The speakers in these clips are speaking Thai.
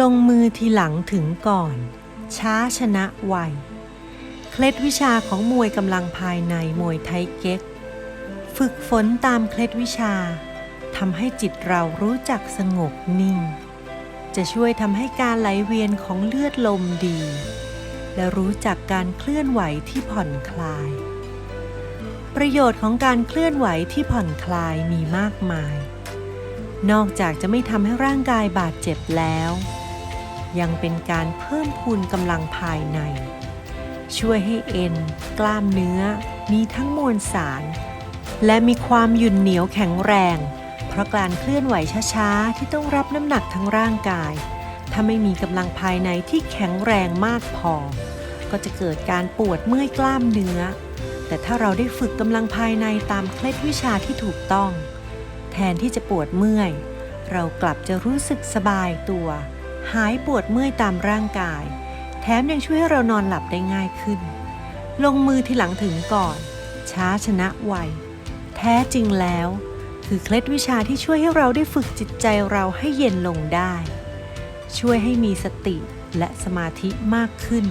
ลงมือทีหลังถึงก่อน ช้าชนะไวเคล็ดวิชาของมวยกำลังภายในมวยไทยเก๊ก ฝึกฝนตามเคล็ดวิชาทำให้จิตเรารู้จักสงบนิ่ง จะช่วยทำให้การไหลเวียนของเลือดลมดี และรู้จักการเคลื่อนไหวที่ผ่อนคลาย ประโยชน์ของการเคลื่อนไหวที่ผ่อนคลายมีมากมาย นอกจากจะไม่ทำให้ร่างกายบาดเจ็บแล้ว ยังเป็นการเพิ่มพูนกำลังภายใน ช่วยให้เอ็น กล้ามเนื้อ มีทั้งมวลสาร และมีความหยุ่นเหนียวแข็งแรง เพราะการเคลื่อนไหวช้าๆ ที่ต้องรับน้ำหนักทั้งร่างกาย ถ้าไม่มีกำลังภายในที่แข็งแรงมากพอ ก็จะเกิดการปวดเมื่อยกล้ามเนื้อ แต่ถ้าเราได้ฝึกกำลังภายในตามเคล็ดวิชาที่ถูกต้อง แทนที่จะปวดเมื่อย เรากลับจะรู้สึกสบายตัว หายปวดเมื่อยตามร่างกาย แถมยังช่วยให้เรานอนหลับได้ง่ายขึ้น ลงมือทีหลังถึงก่อน ช้าชนะไวแท้จริงแล้ว คือเคล็ดวิชาที่ช่วยให้เราได้ฝึกจิตใจเราให้เย็นลงได้ ช่วยให้มีสติและสมาธิมากขึ้น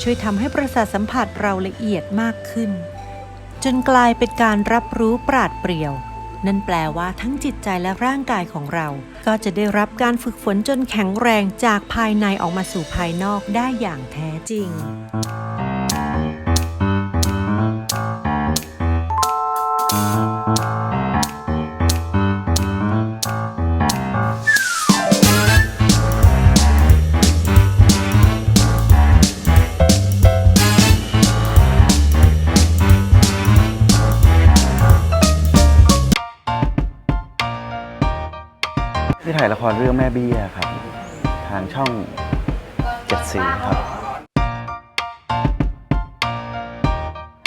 ช่วยทำให้ประสาทสัมผัสเราละเอียดมากขึ้น จนกลายเป็นการรับรู้ปราดเปรียว นั่นแปลว่าทั้งจิตใจและร่างกายของเรา ก็จะได้รับการฝึกฝนจนแข็งแรงจากภายในออกมาสู่ภายนอกได้อย่างแท้จริง ถ่ายละครเรื่องแม่เบี้ยครับ ทางช่องเจ็ดสีครับ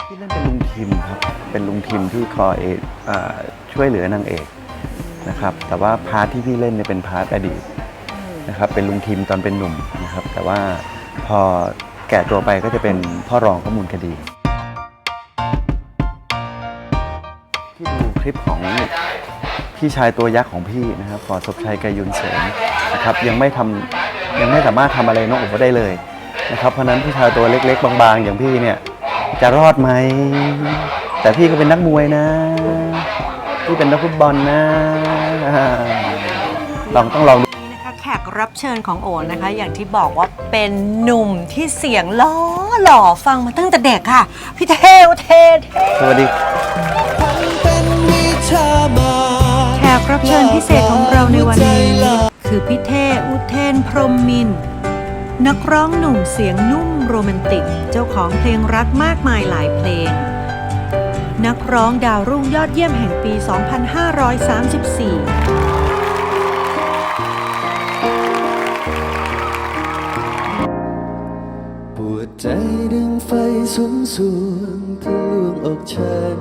ที่เล่นเป็นลุงทิมครับ เป็นลุงทิมที่คอยเออช่วยเหลือนางเอกนะครับ แต่ว่าพาร์ทที่พี่เล่นเนี่ยเป็นพาร์ทอดีตนะครับ เป็นลุงทิมตอนเป็นหนุ่มนะครับ แต่ว่าพอแก่ตัวไปก็จะเป็นพ่อรองข้อมูลคดี ที่ดูคลิปของ พี่ชายตัวยักษ์ของพี่นะครับปอศพชัยกายุนเสนนะครับยังไม่ทำยังไม่สามารถทำอะไรน้องอุ๋มได้เลยนะครับเพราะฉะนั้นพี่ชายตัวเล็ก ๆ บางๆ อย่างพี่เนี่ยจะรอดไหม แต่พี่ก็เป็นนักมวยนะ พี่เป็นนักฟุตบอลนะลองต้องลองดูนี้นะคะแขกรับเชิญของโอนนะคะ อย่างที่บอกว่าเป็นหนุ่มที่เสียงล้อหล่อฟังมาตั้งแต่เด็กค่ะ พี่เทวเทเทสวัสดีแขก รับเชิญพิเศษของเราในวันนี้คือพี่เทอุเทนพรมมิน นักร้องหนุ่มเสียงนุ่มโรแมนติก เจ้าของเพลงรักมากมายหลายเพลง นักร้องดาวรุ่งยอดเยี่ยมแห่งปี 2534ปวดใจดังไฟสุมสวงทะลวงอกฉัน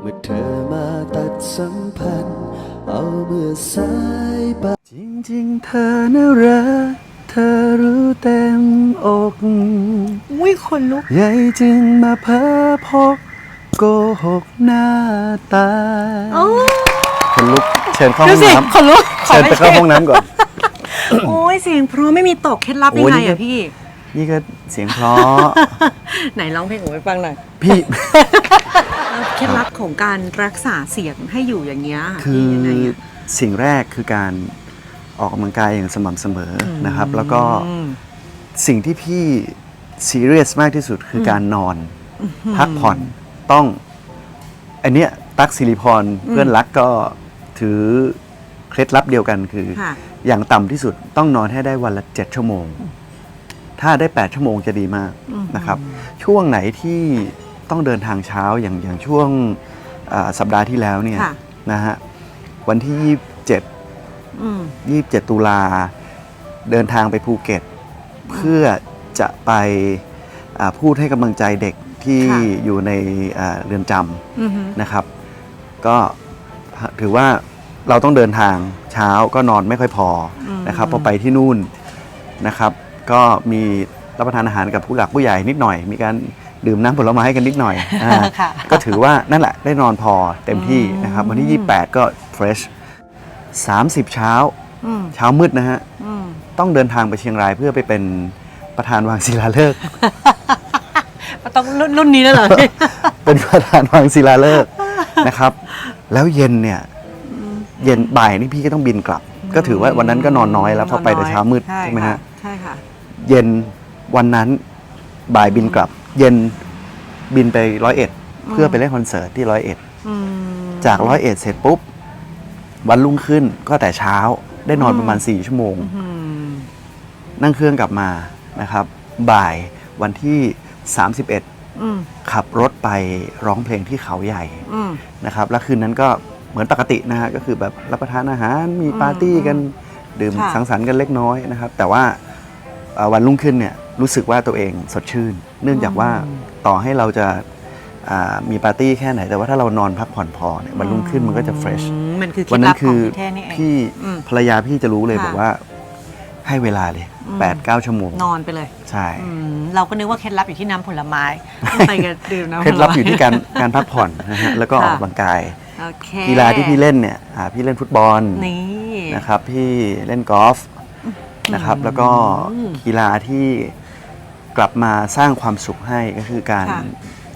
เมื่อเธอ สัมพันธ์ เอาเมื่อสายไปจริงๆ เธอน่ารัก เธอรู้เต็มอกอุ้ยคนลุกใหญ่จึงมาเพ้อพกโกหกหน้าตาคนลุกเชิญเข้าห้ดูองสิน้ำคนลุกเชิญไปเข้าห้องน้ำก่อน โอ้ยเสียงเพราะไม่มีตกเคล็ดลับโอ้ยังยไงอะพี่ นี่ก็เสียงเพราะ ไหนร้องเพลงโอ้ยฟังหน่อยพี่ แล้วเคล็ดลับของการรักษาเสียงให้อยู่อย่างเงี้ยะคือพี่ยังไงอะสิ่งแรกคือการออกกำลังกายอย่างสม่ำเสมออนะครับ แล้วก็อืมสิ่งที่พี่ซีเรียสมากที่สุดคือการนอน พักผ่อนต้อง อันเนี้ยตั๊กสิริพรเพื่อนรักก็ถือเคล็ดลับเดียวกันคือ ค่ะ อย่างต่ำที่สุดต้องนอนให้ได้วันละ 7 ชั่วโมง ถ้าได้ 8 ชั่วโมงจะดีมากนะครับ ช่วงไหนที่ต้องเดินทางเช้าอย่างอย่างช่วงอ่าสัปดาห์ที่แล้วเนี่ยค่ะนะฮะวันที่ 27อืม27 ตุลาเดินทางไปภูเก็ต เพื่อจะไปอ่าพูดให้กำลังใจเด็กที่ค่ะอยู่ในอ่าเรือนจอือฮึำนะครับ ก็ถือว่าเราต้องเดินทางเช้าก็นอนไม่ค่อยพออนะครับพอไปที่นู่นนะครับ ก็มีรับประทานอาหารกับผู้หลักผู้ใหญ่นิดหน่อย มีการดื่มน้ำผลไม้กันนิดหน่อยอ่าค่ะก็ถือว่านั่นแหละได้นอนพอเต็มที่นะครับ วันที่ 28 ก็ fresh 30 เช้า อืมเช้ามืดนะฮะ อืมต้องเดินทางไปเชียงรายเพื่อไปเป็นประธานวางศิลาฤกษ์ ต้องรุ่นรุ่นนี้แล้วเหรอ เป็นประธานวางศิลาฤกษ์นะครับ แล้วเย็นเนี่ย เย็นบ่ายนี่พี่ก็ต้องบินกลับ ก็ถือว่าวันนั้นก็นอนน้อยแล้วเพราะไปแต่เช้ามืดใช่ไหมฮะ ใช่ค่ะ เย็นวันนั้นบ่ายบินกลับ เย็นบินไปร้อยเอ็ดเพื่อไปเล่นคอนเสิร์ตที่ร้อยเอ็ดอืมจากร้อยเอ็ดเสร็จปุ๊บ วันรุ่งขึ้นก็แต่เช้าได้นอนประมาณสี่ชั่วโมงอืมนั่งเครื่องกลับมานะครับ บ่ายวันที่31อืมขับรถไปร้องเพลงที่เขาใหญ่อืมนะครับ แล้วคืนนั้นก็เหมือนปกตินะฮะก็คือแบบรับประทานอาหารมีปาร์ตี้กันดื่มค่ะสังสรรค์กันเล็กน้อยนะครับ แต่ว่าเอ่อ วันรุ่งขึ้นเนี่ยรู้สึกว่าตัวเองสดชื่น เนื่องจากว่าต่อให้เราจะอ่ามีปาร์ตี้แค่ไหนแต่ว่าถ้าเรานอนพักผ่อนพอเนี่ยวันรุ่งขึ้นมันก็จะเฟรชอืมมันคือเคล็วัดนลันั้บนขคืองอพี่เท่นี่เองพี่อืมภรรยาพี่จะรู้เลยค่ะบอกว่าให้เวลาเลยอืม8ปดเก้าชั่วโมง นอนไปเลย ใช่อืมเราก็นึกว่าเคล็ดลับอยู่ที่น้ำผลไม้ไปกันดื่มน้ำผลไม้เคล็ดลับอยู่ที่การการพักผ่อนนะฮะแล้วก็ออกกำลังกายโอเคกีฬาที่พี่เล่นเนี่ยอ่าพี่เล่นฟุตบอลนี่นะครับพี่เล่นกอล์ฟ นะครับ แล้วก็อืมกีฬาที่กลับมาสร้างความสุขให้ก็คือการค่ะ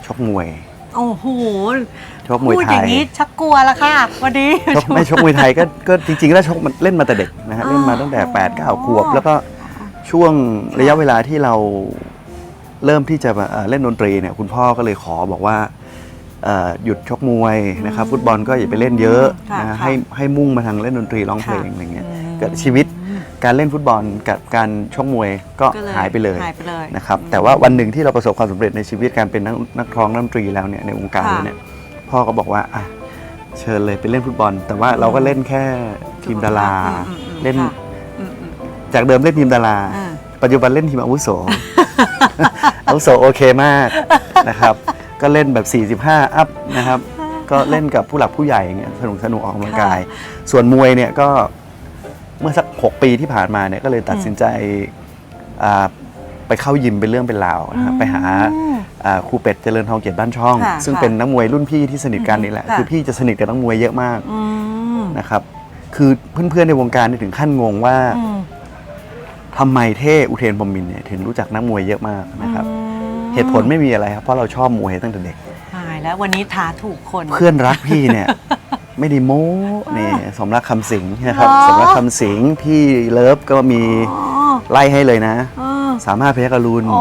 ชกมวย โอ้โหชกมวยพูดไทอยย่างนี้ชักกลัวแล้วค่ะวันนี้ ชกไม่ชกมวยไทยก็ก็จริงๆแล้วชกมันเล่นมาแต่เด็กนะฮะเล่นมาตั้งแต่8ปดเก้าขวบ แล้วก็ช่วงระยะเวลาที่เราเริ่มที่จะมาเอ่อเล่นดนตรีเนี่ยคุณพ่อก็เลยขอบอกว่าเอ่อหยุดชกมวยนะครับ ฟุตบอลก็อย่าไปเล่นเยอะค่ะนะฮะค่ะให้ให้มุ่งมาทางเล่นดนตรีร้องเพลงค่ะอะไรเงี้ยอืม เกิดชีวิต การเล่นฟุตบอลกับการชกมวยก็ก็หายไปเลยหายไปเลยนะครับแต่ว่าวันหนึ่งที่เราประสบความสำเร็จในชีวิตการเป็นนักนักร้องนักดนตรีแล้วเนี่ยในวงการค่ะแล้วเนี่ยพ่อก็บอกว่าอะเชิญเลยไปเล่นฟุตบอล แต่ว่าเราก็เล่นแค่ทีมดาราอืมอืมอืมเล่นค่ะ อืมอืม จากเดิมเล่นทีมดารา อ่า ปัจจุบันเล่นทีมอาวุโส อาวุโสโอเคมากนะครับก็เล่นแบบ 45 อัพนะครับ ก็เล่นกับผู้หลักผู้ใหญ่อย่างเงี้ยสนุกสนุกออกกำลังกาย ส่วนมวยเนี่ยก็ เมื่อสัก 6 ปีที่ผ่านมาเนี่ยก็เลยตัดสินใจอ่าไปเข้ายิมเป็นเรื่องเป็นราวนะครับไปหาอืมอ่าครูเป็ดเจริญทองเกียรติบ้านช่องค่ะซึ่งค่ะเป็นนักมวยรุ่นพี่ที่สนิทกันนี่แหละค่ะคือพี่จะสนิทกับนักมวยเยอะมากอืมนะครับคือเพื่อนๆในวงการนี่ถึงขั้นงงว่าอืมทำไมเท่อุเทนพรหมมินทร์เนี่ยถึงรู้จักนักมวยเยอะมากนะครับอืมเหตุผลไม่มีอะไรครับเพราะเราชอบมวยตั้งแต่เด็กตายแล้ววันนี้ท้าถูกคน เพื่อนรักพี่เนี่ย ไม่ได้โม้นี่สมรักคำสิงห์นะครับเหรอ สมรักคำสิงห์พี่เลิฟก็มีอ๋อไล่ให้เลยนะเออสามารถพยักรุณโอ้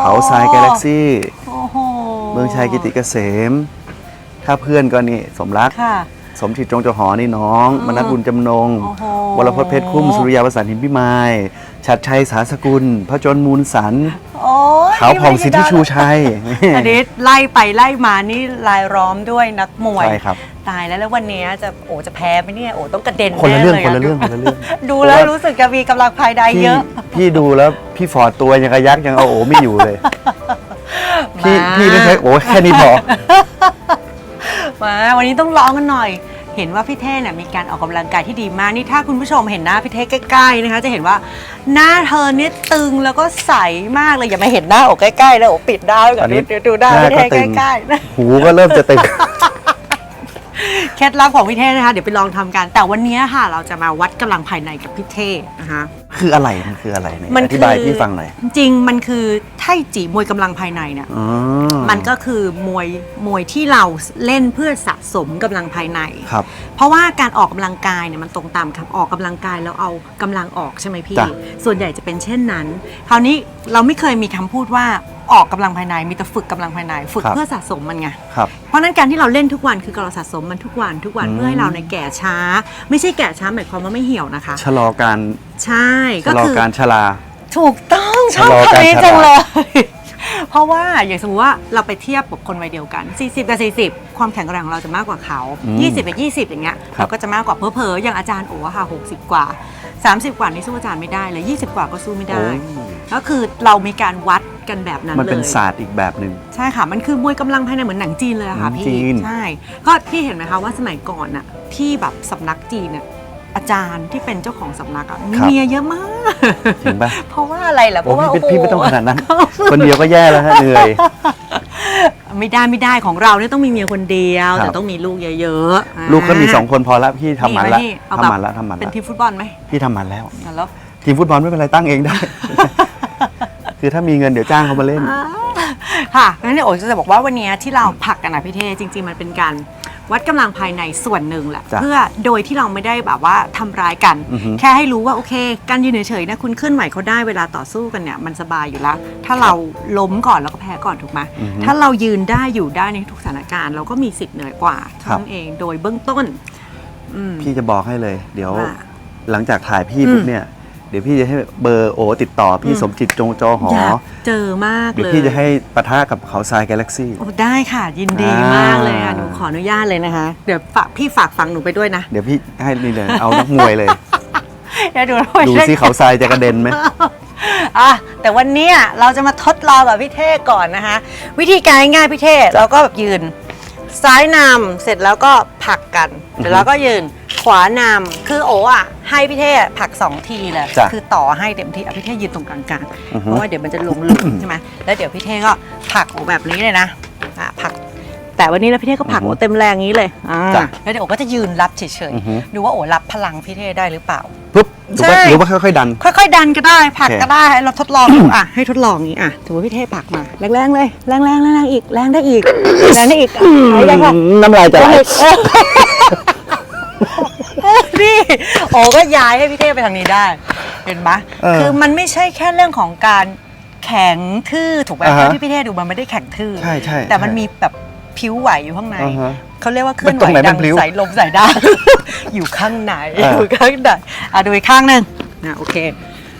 เขาทรายกาแล็กซี่โอ้โหเมืองชัยกิติเกษม ถ้าเพื่อนก็นี่สมรัก ค่ะ สมจิตจงเจาหอนี่น้องอืมมนัสบุญจำนง โอ้โห วรพจน์เพชรคุ้ม สุริยาประสานหินพิมายชัดชัยสาสกุล พระจนมูลสันโอ้ยขาวผ่องสิทธิชูชัยอันนี้ไล่ไปไล่มานี่ลายล้อมด้วยนักมวย ใช่ครับ ตายแล้วแล้ววันนี้จะโอ้จะแพ้ไหมเนี่ยโอ้ต้องกระเด็นคนละเรื่องแคนละเรื่องคนละเรื่องดูแล้วเพราะว่ารู้สึกจะมีกำลังภายในพี่เยอะพี่ดูแล้วพี่ฟอร์ดตัวยังกระยักยังเอาโอไม่อยู่เลย พี่มาพี่ไม่ใช่โอ้แค่นี้พอ มาวันนี้ต้องร้องกันหน่อย เห็นว่าพี่เท่เนี่ยมีการออกกำลังกายที่ดีมากนี่ถ้าคุณผู้ชมเห็นหน้าพี่เท่ใกล้ๆนะคะ จะเห็นว่าหน้าเธอเนี่ยตึงแล้วก็ใสมากเลยอย่ามาเห็นหน้าโอ้ใกล้ๆแล้วโอ้ปิดดาวก่ออันนนี้ดูดูหน้าหน้าพี่เท่ก็ตึง ใกล้ๆนะหูก็เริ่มจะตึง เคล็ดลับของพี่เท่นะคะ เดี๋ยวไปลองทำกัน แต่วันนี้ค่ะ เราจะมาวัดกำลังภายในกับพี่เท่นะคะ คืออะไรมันคืออะไรเนี่ยมันอธิบายพี่ฟังหน่อยจริงๆมันคือไท่จีมวยกำลังภายในเนี่ยอ๋อมันก็คือมวยมวยที่เราเล่นเพื่อสะสมกำลังภายใน ครับ เพราะว่าการออกกำลังกายเนี่ยมันตรงตามคำออกกำลังกายแล้วเอากำลังออกใช่ไหมพี่ จ้ะ ส่วนใหญ่จะเป็นเช่นนั้น คราวนี้เราไม่เคยมีคำพูดว่าออกกำลังภายในมีแต่ฝึกกำลังภายใน ฝึกเพื่อสะสมมันไง ครับ เพราะฉะนั้นการที่เราเล่นทุกวันคือเราสะสมมันทุกวันทุกวันอืม เพื่อให้เราในยแก่ช้า ไม่ใช่แก่ช้าหมายความว่าไม่เหี่ยวนะคะ ชะลอการ ใช่ชะก็ลอคือการชรา ถูกต้องชอบชะลอการคำนี้ชราจังเลย เพราะว่าอย่างสมมติว่าเราไปเทียบกับคนวัยเดียวกัน 40กับ40 ความแข็งแรงของเราจะมากกว่าเขา อืม20กับ20 อย่างเงี้ยครับ เราก็จะมากกว่าเพอๆอย่างอาจารย์โอ้อะค่ะ 60 กว่า 30 กว่านี่สู้อาจารย์ไม่ได้เลย 20 กว่าก็สู้ไม่ได้ โอ้ก็คือเรามีการวัดกันแบบนั้นมันเลยเป็นศาสตร์อีกแบบหนึ่ง ใช่ค่ะ มันคือมวยกำลังภายในเหมือนหนังจีนเลยอะค่ะหนังพี่ จีน ใช่ ก็พี่เห็นไหมคะว่าสมัยก่อนอะที่แบบสำนักจีนอะ อาจารย์ที่เป็นเจ้าของสำนักอะมีเมียเยอะมาก จริงปะเพราะว่าอะไรล่ะเพโอ้ราะว่าพี่โอ้โหพี่ไม่ต้องขนาดนั้น คนเดียวก็แย่แล้วฮะเหนื่อย ไม่ได้ไม่ได้ของเราเนี่ยต้องมีเมียคนเดียว ครับ แต่ต้องมีลูกเยอะๆลูกก็มีาสองคนพอละพี่ทำมันละพี่เอาทำแบบมันละทำมันเป็นละทีมฟุตบอลไหมพี่ทำมันแล้ว แล้วทีมฟุตบอลไม่เป็นไรตั้งเองได้ คือถ้ามีเงินเดี๋ยวจ้างเขามาเล่น ค่ะงั้นเดี๋ยวโอ๋จะบอกว่าวันนี้ที่เราผลักกันนะพี่เทจริง ๆ มันเป็นการ วัดกำลังภายในส่วนหนึ่งแหละจ้ะเพื่อโดยที่เราไม่ได้แบบว่าทำร้ายกัน อือฮึ แค่ให้รู้ว่าโอเค การยืนเฉยๆนะคุณเคลื่อนไหวเขาได้เวลาต่อสู้กันเนี่ยมันสบายอยู่แล้ว ถ้าเราล้มก่อนแล้วก็แพ้ก่อนถูกไหมอือฮึ ถ้าเรายืนได้อยู่ได้ในทุกสถานการณ์ เราก็มีสิทธิ์เหนือกว่าครัทั้บงเองโดยเบื้องต้นอืม พี่จะบอกให้เลย เดี๋ยวว่าหลังจากถ่ายพี่อืมปุ๊บเนี่ย เดี๋ยวพี่จะให้เบอร์โอติดต่อพี่อืมสมจิตจงจอหออ ยากเจอมากเดี๋ยวเลยพี่จะให้ปะทะกับเขาทรายกาแล็กซี่ โอ้ได้ค่ะยินดีอ่ามมากเลยค่ะหนูขออนุญาตเลยนะคะ เดี๋ยวฝากพี่ฝากฟังหนูไปด้วยนะเดี๋ยวพี่ให้นี่เลยเอานักมวยเลย เดี๋ยวดูดูซิเขาทรายจะกระเด็นไหม อะแต่วันเนี้ยเราจะมาทดลองกับพี่เท่ก่อนนะคะ วิธีการง่ายๆพี่เท่เราก็แบบยืน ซ้ายนำเสร็จแล้วก็ผลักกัน เสร็จแล้วก็ยืนขวานำคือโอ้อะให้พี่เท่ผลักสองทีเลยจ้ะคือต่อให้เต็มที่อะพี่เท่ยืนตรงกลางๆอือฮึ เพราะว่าเดี๋ยวมันจะลงหลุมใช่ไหมแล้วเดี๋ยวพี่เท่ก็ผลักโอแบบนี้เลยนะอะผลัก แต่วันนี้แล้วพี่เท่ก็ผลักโอเต็มแรงนี้เลยอ่าจ้ะ แล้วเดี๋ยวโอก็จะยืนรับเฉยอือฮึๆดูว่าโอรับพลังพี่เท่ได้หรือเปล่า ปุ๊บ หรือว่าใช่ หรือว่าค่อยๆดัน ค่อยๆ ดันก็ได้ผลักโอเคก็ได้เราทดลองดู อะให้ทดลองอย่างนี้อะถือว่าพี่เทพผลักมาแรงๆเลยแรงๆแรงๆแรงๆอีกแรงได้อีกแรงได้อีกอะไหนยังไงน้ำลายจะไหลนี่โอ้ก็ย้ายให้พี่เทพไปทางนี้ได้ เห็นไหมเออคือมันไม่ใช่แค่เรื่องของการแข็งทื่อถูกไหมอ่าฮะที่พี่เทพดูมันไม่ได้แข็งทื่อใช่ใช่แต่มันใช่มีแบบผิวไหวอยู่ข้างใน อ่าฮะ เขาเรียกว่าเคลื่อนไหวตรงไหนมัดันงพลิ้วสายลมสายดาอยู่ข้างในอ่า อยู่ข้างในอะดูอีกข้างหนึ่งนะโอเค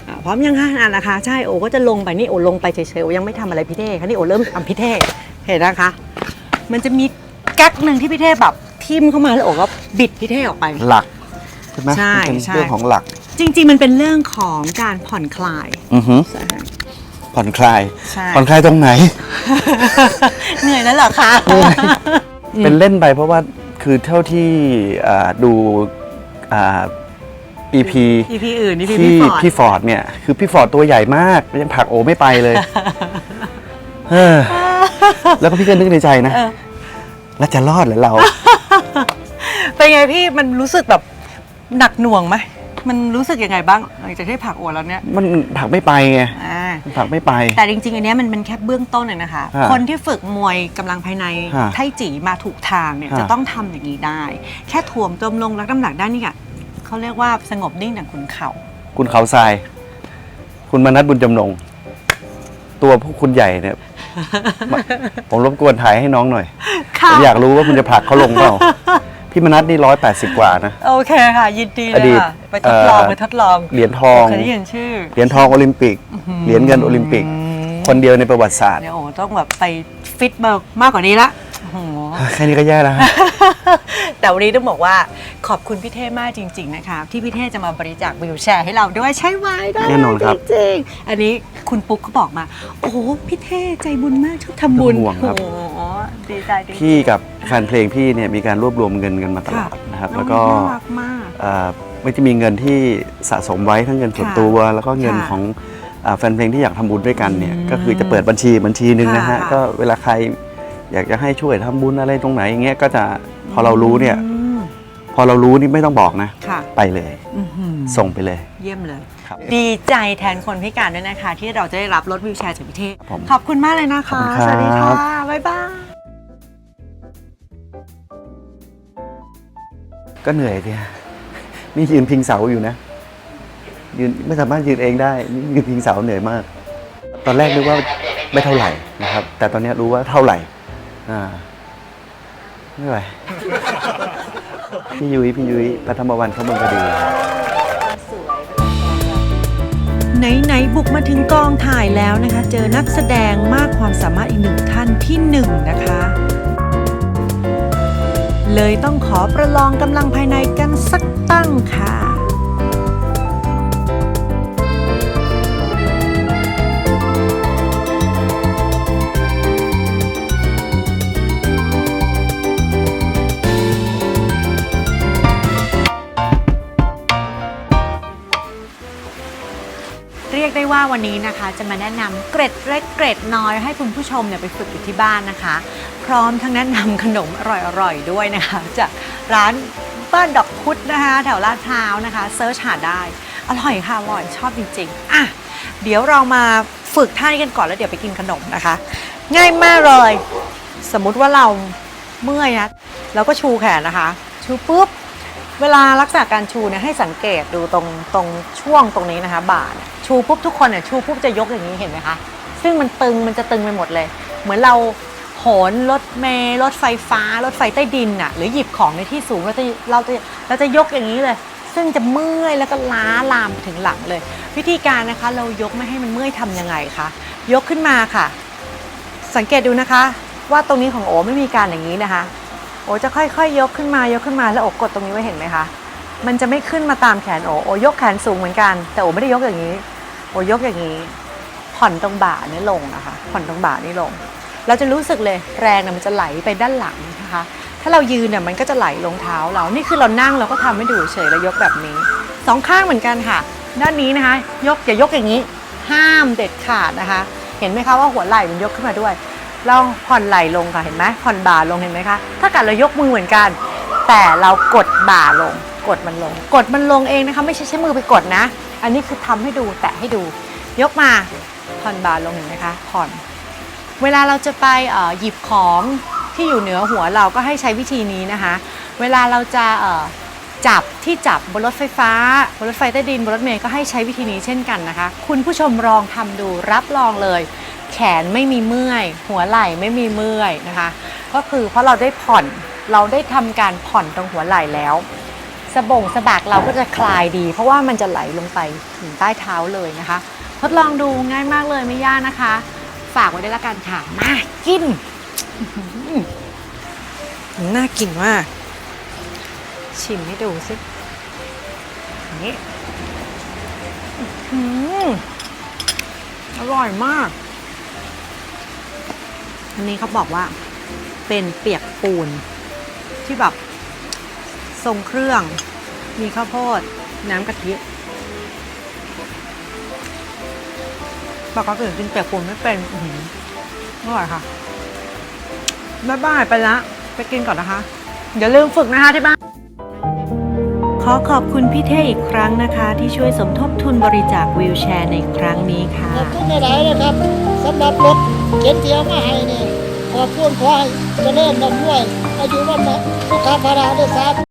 อะพร้อมยังคะอะนะคะ ใช่โอก็จะลงไปนี่โอลงไปเฉยๆโอยังไม่ทำอะไรพี่เท่ค่ะนี่โอเริ่มทำพี่เท่เห็นนะคะ มันจะมีแก๊กหนึ่งที่พี่เท่แบบทิมเข้ามาแล้วโอก็บิดพี่เท่ออกไป หลักใช่ไหมใช่มันเป็นใช่ เรื่องของหลักจริง ๆ มันเป็นเรื่องของการผ่อนคลาย อือฮึผ่อนคลาย ใช่ ผ่อนคลายตรงไหน เหนื่อยแล้วเหรอคะ เป็นเล่นไปเพราะว่าคือเท่าที่อ่าดูอ่า EP EP อื่น EP ที่พี่ฟอร์ดพี่ฟอร์ดเนี่ย คือพี่ฟอร์ดตัวใหญ่มากยังผลักโอไม่ไปเลยเออแล้วก็พี่ก็นึกในใจนะเออแล้วจะรอดเหรือเราเป็นไงพี่มันรู้สึกแบบหนักหน่วงไหม มันรู้สึกยังไงบ้างหลังจากที่ผลักโอแล้วเนี่ยมันผลักไม่ไปไงอ่ามันผลักไม่ไป แต่จริงๆ อันเนี้ยมันเป็นแค่เบื้องต้นเองนะคะ ฮะคนที่ฝึกมวยกำลังภายในฮะไทจีมาถูกทางเนี่ยฮะ จะต้องทำอย่างนี้ได้ แค่ถ่วงจมลงรับน้ำหนักได้นี่อะเขาเรียกว่าสงบนิ่งดังขุนเขา คุณเขาทราย คุณมนัสบุญจำนง ตัวพวกคุณใหญ่เนี่ยมาผมรบกวนถ่ายให้น้องหน่อย ค่ะ ผมอยากรู้ว่าคุณจะผลักเขาลงเปล่า พี่มนัสนี่ร้อยแปดสิบกว่านะ โอเคค่ะ ยินดีเลอยดีตค่ะ ไปทดลองเอ่อ ไปทดลองเหรียญทอง เคยได้ยินชื่อเหรียญทองโอลิมปิก เหรียญเงินโอลิมปิก คนเดียวในประวัติศาสตร์เดี๋ยวโอ้ต้องแบบไปฟิตมามากกว่านี้ละ โอ้โห แค่นี้ก็แย่แล้วฮะ แต่วันนี้ต้องบอกว่าขอบคุณพี่เท่มากจริง ๆ นะคะ ที่พี่เท่จะมาบริจาควิวแชร์ให้เราด้วยใช่ไหมได้แน่นอนครับจริงๆอันนี้คุณปุ๊กเขาบอกมา โอ้โหพี่เท่ใจบุญมากชอบทำบุญห่วงครับ โอ้โหดีใจดีใจพี่กับแฟนเพลงพี่เนี่ยมีการรวบรวมเงินกันมาตลอดนะครับน้องแล้วก็น่ารักมาก เอ่อไม่จะมีเงินที่สะสมไว้ทั้งเงินส่วนค่ะตัว แล้วก็เงินค่ะของอ่าแฟนเพลงที่อยากทำบุญด้วยกันเนี่ยอืมก็คือจะเปิดบัญชีบัญชีหนึ่งนะฮะค่ะ ก็เวลาใคร อยากจะให้ช่วยทำบุญอะไรตรงไหนอย่างเงี้ยก็จะพอเรารู้เนี่ยอืมพอเรารู้นี่ไม่ต้องบอกนะ ค่ะ ไปเลยอื้อหือส่งไปเลย เยี่ยมเลยครับดีใจแทนคนพิการด้วยนะคะ ที่เราจะได้รับรถวิวแชร์จากพี่เทพครับผมขอบคุณมากเลยนะคะขอบคุณครับสวัสดีค่ะ บ๊ายบายก็เหนื่อยทีนี่ยืนพิงเสาอยู่นะยืนไม่สามารถยืนเองได้นี่ยืนพิงเสาเหนื่อยมาก ตอนแรกนึกว่าไม่เท่าไหร่นะครับ แต่ตอนนี้รู้ว่าเท่าไหร่ อ่าไม่ไหว พี่ยุ้ยพี่ยุ้ยปัทมวันเขาเมืองกระดี ไหนๆบุกมาถึงกองถ่ายแล้วนะคะ เจอนักแสดงมากความสามารถอีกหนึ่งท่านที่หนึ่งนะคะ เลยต้องขอประลองกำลังภายในกันสักตั้งค่ะ รียกได้ว่าวันนี้นะคะ จะมาแนะนำเกร็ดเล็กเกร็ดน้อยให้คุณผู้ชมเนี่ยไปฝึกอยู่ที่บ้านนะคะ พร้อมทั้งแนะนำขนมอร่อยๆด้วยนะคะ จากร้านบ้านดอกพุธนะคะ แถวลาดพร้าวนะคะเซิร์ชหาได้ อร่อยค่ะอร่อยชอบจริงๆอะเดี๋ยวเรามาฝึกท่านี้กันก่อนแล้วเดี๋ยวไปกินขนมนะคะ ง่ายมากเลย สมมุติว่าเราเมื่อยนะเราก็ชูแขนนะคะ ชูปุ๊บ เวลาลักษณะการชูเนี่ยให้สังเกตดูตรงตรงช่วงตรงนี้นะคะบ่าเนี่ย ชูปุ๊บทุกคนเนี่ยชูปุ๊บจะยกอย่างนี้เห็นไหมคะ ซึ่งมันตึงมันจะตึงไปหมดเลย เหมือนเราโหนรถเมล์รถไฟฟ้า รถไฟใต้ดินน่ะหรือหยิบของในที่สูงเราจะเราจะเราจะยกอย่างนี้เลย ซึ่งจะเมื่อยแล้วก็ล้าลามถึงหลังเลย วิธีการนะคะเรายกไม่ให้มันเมื่อยทำยังไงคะยกขึ้นมาค่ะ สังเกตดูนะคะ ว่าตรงนี้ของโอไม่มีการอย่างนี้นะคะ โอจะค่อยๆยกขึ้นมายกขึ้นมาแล้วโอกดตรงนี้ไว้เห็นไหมคะมันจะไม่ขึ้นมาตามแขนโอโอยกแขนสูงเหมือนกัน แต่โอไม่ได้ยกอย่างนี้ โอยกอย่างนี้ ผ่อนตรงบ่านี่ลงนะคะ ผ่อนตรงบ่านี่ลง เราจะรู้สึกเลยแรงเนี่ยมันจะไหลไปด้านหลังนะคะ ถ้าเรายืนเนี่ยมันก็จะไหลลงเท้าเรา นี่คือเรานั่งเราก็ทำให้ดูเฉยแล้วยกแบบนี้ สองข้างเหมือนกันค่ะ ด้านนี้นะคะ ยกอย่ายกอย่างนี้ ห้ามเด็ดขาดนะคะ เห็นไหมคะว่าหัวไหล่มันยกขึ้นมาด้วยลองผ่อนไหลลงค่ะเห็นไหมผ่อนบ่าลงเห็นไหมคะ ถ้าเกิดเรายกมือเหมือนกัน แต่เรากดบ่าลง กดมันลง กดมันลงเองนะคะ ไม่ใช่ใช้มือไปกดนะ อันนี้คือทำให้ดูแตะให้ดู ยกมาผ่อนบ่าลงเห็นไหมคะผ่อน เวลาเราจะไปเอ่อหยิบของที่อยู่เหนือหัวเราก็ให้ใช้วิธีนี้นะคะ เวลาเราจะเอ่อจับที่จับบนรถไฟฟ้าบนรถไฟใต้ดินบนรถเมล์ก็ให้ใช้วิธีนี้เช่นกันนะคะ คุณผู้ชมลองทำดูรับรองเลย แขนไม่มีเมื่อย หัวไหล่ไม่มีเมื่อยนะคะ ก็คือเพราะเราได้ผ่อนเราได้ทำการผ่อนตรงหัวไหล่แล้ว สะบงสะบักเราก็จะคลายดี เพราะว่ามันจะไหลลงไปถึงใต้เท้าเลยนะคะ ทดลองดูง่ายมากเลยไม่ยากนะคะ ฝากไว้ด้วยละกันค่ะ มากินอื้อหือน่ากินมาก ชิมให้ดูสิอย่างนี้อื้อหืออร่อยมาก อันนี้เขาบอกว่าเป็นเปียกปูนที่แบบ ทรงเครื่อง มีข้าวโพด น้ำกะทิปกติกินเปียกปูนไม่เป็นอื้อหือร่อยค่ะบ๊ายบายไปละ ไปกินก่อนนะคะ อย่าลืมฝึกนะคะที่บ้าน ขอขอบคุณพี่เท่อีกครั้งนะคะ ที่ช่วยสมทบทุนบริจาควีลแชร์ในครั้งนี้ค่ะ ขอบคุณหลายๆนะครับสำหรับรถเก๋งเที่ยวมาให้นี่ขอบคุณขอให้เจริญร่ำรวยอายุวันนะสุขภาระด้วยสาธุ